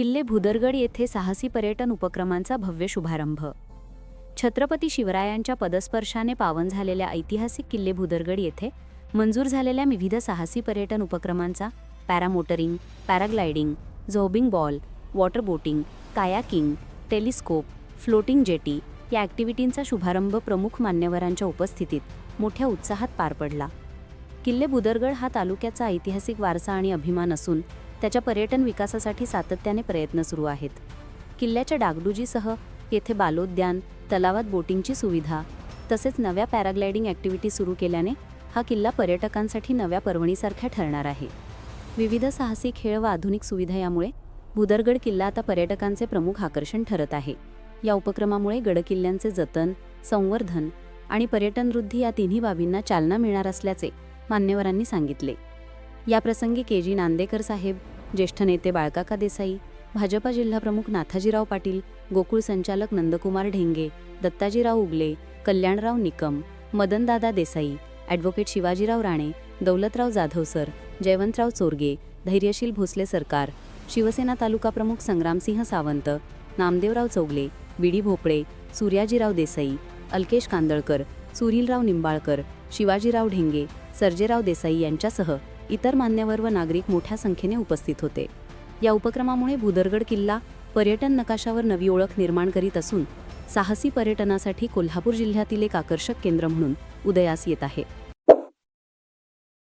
किल्ले भुदरगड येथे साहसी पर्यटन उपक्रमांचा भव्य शुभारंभ. छत्रपती शिवरायांच्या पदस्पर्शाने पावन झालेल्या ऐतिहासिक किल्ले भुदरगड येथे मंजूर झालेल्या विविध साहसी पर्यटन उपक्रमांचा paramotoring paragliding zorbing ball water boating kayaking telescope floating jetty या ॲक्टिव्हिटींचा शुभारंभ प्रमुख मान्यवरांच्या उपस्थितीत मोठ्या उत्साहात पार पडला. किल्ले बुदरगड हा तालुक्याचा ऐतिहासिक वारसा आणि अभिमान असून त्याच्या पर्यटन विकासासाठी सातत्याने प्रयत्न सुरू आहेत. किल्ल्याच्या डागडुजीसह येथे बालोद्यान तलावात बोटिंगची सुविधा तसेच नव्या पॅराग्लायडिंग ॲक्टिव्हिटी सुरू केल्याने हा किल्ला पर्यटकांसाठी नव्या पर्वणीसारख्या ठरणार आहे. विविध साहसी खेळ व आधुनिक सुविधा यामुळे भुदरगड किल्ला आता पर्यटकांचे प्रमुख आकर्षण ठरत आहे. या उपक्रमामुळे गडकिल्ल्यांचे जतन संवर्धन आणि पर्यटन वृद्धी या तिन्ही बाबींना चालना मिळणार असल्याचे मान्यवरांनी सांगितले. याप्रसंगी के जी नांदेकर साहेब ज्येष्ठ नेते बाळकाका देसाई भाजपा जिल्हाप्रमुख नाथाजीराव पाटील गोकुळ संचालक नंदकुमार ढेंगे दत्ताजीराव उगले कल्याणराव निकम मदनदादा देसाई ॲडव्होकेट शिवाजीराव राणे दौलतराव जाधव सर जयवंतराव चोरगे धैर्यशील भोसले सरकार शिवसेना तालुका प्रमुख संग्रामसिंह सावंत नामदेवराव चौगले बीडी भोपळे सूर्याजीराव देसाई अल्केश कांदळकर सुनीलराव निंबाळकर शिवाजीराव ढेंगे सर्जेराव देसाई यांच्यासह इतर मान्यवर व नागरिक मोठ्या संख्येने उपस्थित होते. या उपक्रमामुळे भुदरगड किल्ला पर्यटन नकाशावर नवी ओळख निर्माण करीत असून साहसी पर्यटनासाठी कोल्हापूर जिल्ह्यातील एक आकर्षक केंद्र म्हणून उदयास येत आहे.